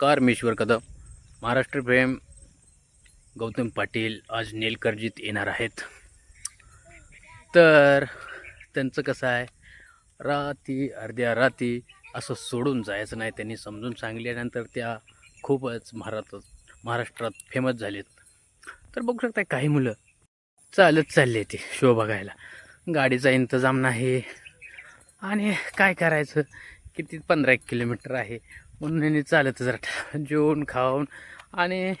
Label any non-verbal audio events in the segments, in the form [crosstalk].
कारमेश्वर कदम महाराष्ट्र प्रेम. गौतम पाटील आज नीलकर्जीत येणार आहेत. तर त्यांचं कसं आहे? राती अर्ध्या राती असं सोडून जायचं नाही त्यांनी समजून सांगल्यानंतर त्या खूपच महाराष्ट्रात महाराष्ट्रात फेमस झालेत. तर बघू शकता काही मुलं चालत चालले ते शो बघायला. गाडीचा इंतजाम नाही. आणि काय करायचं? किती? पंधरा एक किलोमीटर आहे. म्हणून चालतच राहत [laughs] जेवून खाऊन आणि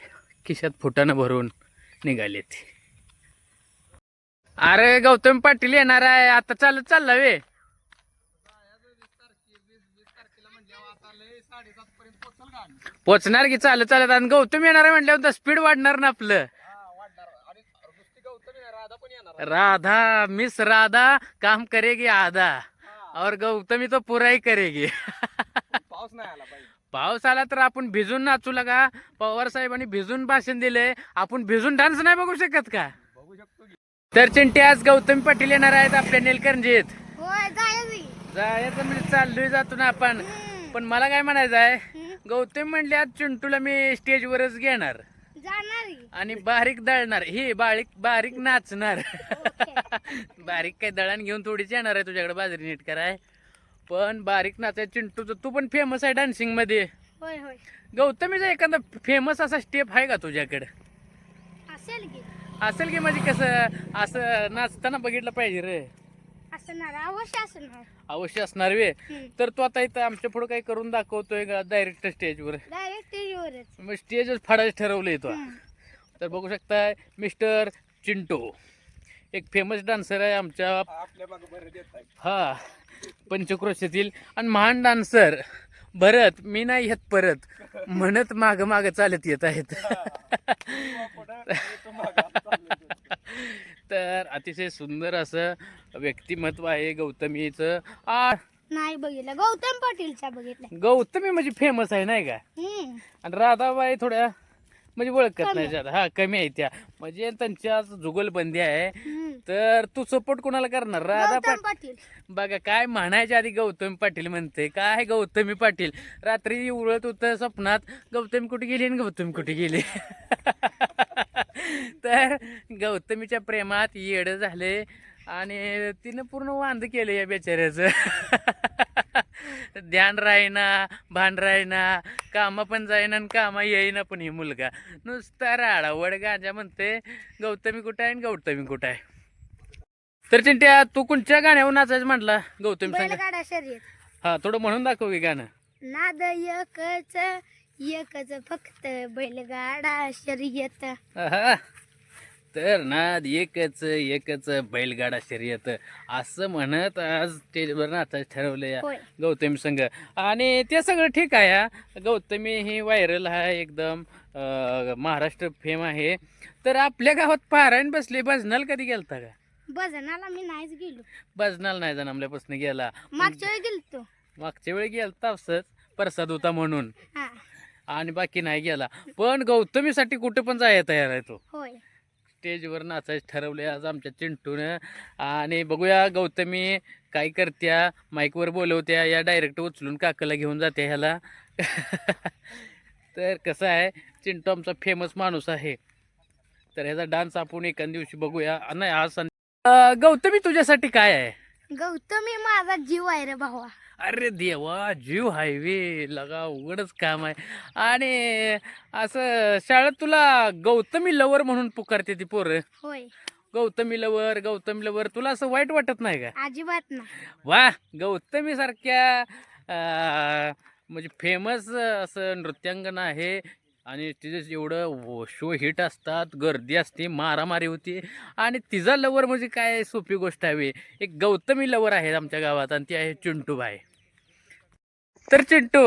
खिशात फुटानं भरून निघाले ते. अरे गौतम पाटील येणार आहे. आता चालत चालला वे. पोचणार की चालत चालत? आणि गौतम येणार आहे म्हटल्यावर स्पीड वाढणार ना आपलं. राधा मिस राधा काम करेगी आधा. और गौतमी तो पूरा ही करेगी. पाऊस नाही आला पाऊस आला तर आपण भिजून नाचू लागा. पवार साहेबांनी भिजून भाषण दिले. आपण भिजून डान्स नाही बघू शकत का? बघू शकतो की. तर चिंटे आज गौतमी पाटील येणार आहेत आपल्या नेलकरंजीत. होय जायची जायचं म्हणजे चाललोय जातो ना आपण. पण मला काय म्हणायचं आहे गौतम म्हणले आज चिंटूला मी स्टेजवरच घेणार. जाणार आणि बारीक दळणार. ही बारीक बारीक नाचणार. [laughs] बारीक काय दळण घेऊन थोडीच येणार आहे तुझ्याकडे बाजरी नीट कराय. पण बारीक नाचाय चिंटूचं तू पण फेमस आहे डान्सिंगमध्ये. होय होय. गौतमीचा एखादा फेमस असा स्टेप आहे का तुझ्याकडे? असेल की. असेल की म्हणजे कसं असं नाचताना बघितलं पाहिजे रे. असणार अवश्य असणार. अवश्य असणार वे. तर तू आता इथं आमच्या पुढे काही करून दाखवतोय का डायरेक्ट स्टेजवर डायरेक्ट मग स्टेजच फाडायचं ठरवलंय तो. तर बघू शकताय मिस्टर चिंटो एक फेमस डान्सर आहे आमच्या. हा. पंचक्रोशीतील. आणि महान डान्सर भरत मी नाही येत परत. म्हणत माग माग चालत येत आहेत. तर अतिशय सुंदर असं व्यक्तिमत्व आहे गौतमीचं. आ नाही बघितलं. गौतम पाटीलच्या बघितलं गौतमी म्हणजे फेमस आहे नाही का? आणि राधाबाई थोड्या म्हणजे ओळखत. नाही ज्यादा. हा कमी आहे त्या. म्हणजे त्यांच्या जुगलबंदी आहे. तर तू सपोर्ट कोणाला करणार? राधा पाटील. बघा काय म्हणायच्या आधी गौतमी पाटील म्हणते काय गौतमी पाटील? रात्री उळत होतं स्वप्नात गौतमी कुठे गेली आणि गौतमी कुठे गेली? [laughs] तर गौतमीच्या प्रेमात येड झाले आणि तिनं पूर्ण वांद केलं या बेचाऱ्याचं. [laughs] ध्यान राहीना भान राहीना कामा पण जाईना आणि कामा येईना पण ही मुलगा. नुसता राडा वड गांजा म्हणते गौतमी कुठं आहे आणि गौतमी कुठं आहे? तर चिंट्या तू कोणत्या गाण्यावर नाचायचं म्हटला? गौतमी संग. बैलगाडा शर्यत. हा थोडं म्हणून दाखव की गाणं. नाद एकच एकच फक्त बैलगाडा शर्यत. आहा. तर नाद एकच एकच बैलगाडा शर्यत. असं म्हणत आज स्टेजवर नाचायचं ठरवलंय होय. गौतमी संघ. आणि ते सगळं ठीक आहे हा. गौतमी ही व्हायरल आहे एकदम महाराष्ट्र फेम आहे. तर आपल्या गावात पारायण बसले भजनाला कधी गेलता का? भजनाला मी नाहीच गेलो. भजनाला नाही जन्मल्यापासून गेला. मागच्या वेळी गेलतो. मागच्या वेळी गेलता असंच प्रसाद होता म्हणून. आणि बाकी नाही गेला. पण गौतमीसाठी कुठे पण जायला तयार आहे तो. होय. स्टेजवर नाचायचं ठरवलं आहे आज आमच्या चिंटूनं. आणि बघूया गौतमी काय करत्या माईकवर बोलवत्या या डायरेक्ट उचलून काकाला घेऊन जाते ह्याला. [laughs] तर कसं आहे चिंटू आमचा फेमस माणूस आहे. तर ह्याचा डान्स आपण एका दिवशी बघूया. नाही आज गौतमी तुझ्यासाठी काय आहे? गौतमी माझा जीव आहे रे भावा. अरे देवा जीव हायवे लगा उघडच काम आहे. आणि असं शाळेत तुला गौतमी लवर म्हणून पुकारते ती पोरं? होय. गौतमी लवर गौतमी लवर तुला असं वाईट वाटत नाही का? अजिबात ना वा गौतमी सारख्या म्हणजे फेमस असं नृत्यांगना आहे. आणि तिचं एवढं शो हिट असतात गर्दी असते मारामारी होती. आणि तिचा लवर म्हणजे काय सोपी गोष्ट आहे एक गौतमी लवर आहे आमच्या गावात आणि ती आहे चिंटूबाई. तर चिंटू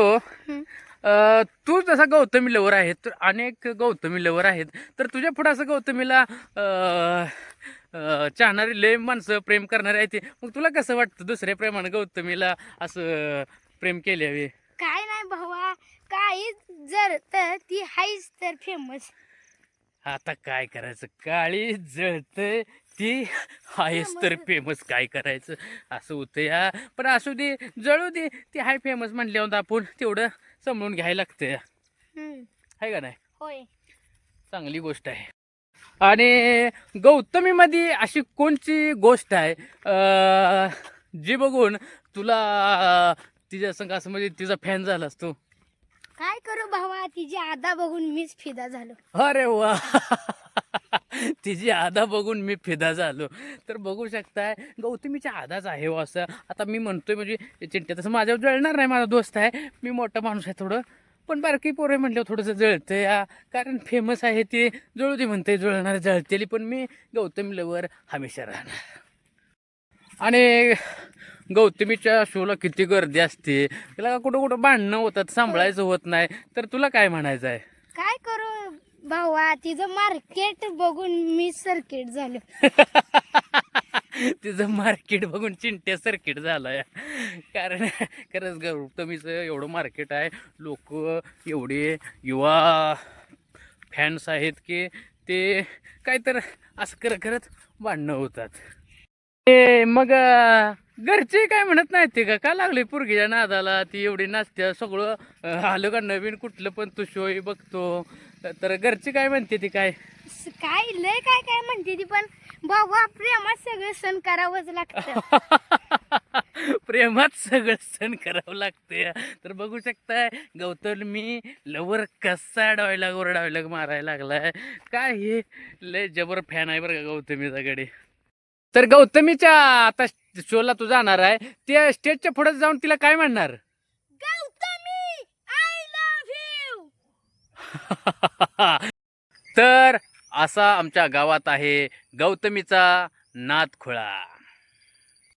तू जसा गौतमी लवर आहे तर अनेक गौतमी लवर आहेत तर तुझ्या पुढे असं गौतमीला चाहणारी लय माणसं प्रेम करणारे आहेत ते. मग तुला कसं वाटतं दुसऱ्या प्रेमानं गौतमीला असं प्रेम केले हवे काय नाही भावा काही जर तर ती हायच तर फेमस आता काय करायचं? काळी जळतंय ती आहेच तर फेमस. काय करायचं? असं होतं या. पण असू दे जळू दे ती हाय फेमस म्हणल्यावर आपण तेवढं समजून घ्यायला लागतं आहे का नाही? होय. चांगली गोष्ट आहे. आणि गौतमीमध्ये अशी कोणची गोष्ट आहे? जी बघून तुला तिच्या असं म्हणजे तिचा फॅन झालास तू काय करू भावा? तिची आदा बघून मीच फिदा झालो. अरे वा. [laughs] तिची आधा बघून मी फिदा झालो. तर बघू शकताय गौतमीच्या आधाच आहे हो असं. आता मी म्हणतोय म्हणजे चिंट्या तसं माझ्यावर जळणार नाही माझा दोस्त आहे. मी मोठा माणूस आहे थोडं. पण बारकी पोरे म्हटल्यावर थोडंसं जळतं या कारण फेमस आहे ते. जळू दे म्हणते जळणार जळतेली. पण मी गौतमी लवर हमेशा राहणार. आणि गौतमीच्या शोला किती गर्दी असते. तिला कुठं कुठं भांडणं होतात सांभाळायचं होत नाही. तर तुला काय म्हणायचं आहे काय करू? भावा तिचं मार्केट बघून मी सर्किट झालो. [laughs] तिचं मार्केट बघून चिंट्या सर्किट झालं कारण खरंच गौतमीचं एवढं मार्केट आहे. लोक एवढे युवा फॅन्स आहेत की ते काय तर असं करत करत भांडणं होतात. ते मग घरचे काय म्हणत नाहीत ते का? का लागले पोरगीच्या नादाला? ती एवढी नाचत्या सगळं आलं का नवीन कुठलं पण तू शोई बघतो. तर घरचे काय म्हणते ती काय? काय लय काय काय म्हणते ती पण. भावा प्रेमात सगळं सण करावंच लागतं. [laughs] प्रेमात सगळं सण करावं लागते. तर बघू शकताय गौतमी लवर कसा डायलॉग मारायला लागलाय. काय हे? लय जबर फॅन आहे बरं का गौतमीचा कडे तर गौतमीच्या आता शोला तू जाणार आहे. त्या स्टेजच्या पुढे जाऊन तिला काय म्हणणार? [laughs] तर असा आमच्या गावात आहे गौतमीचा नादखोळा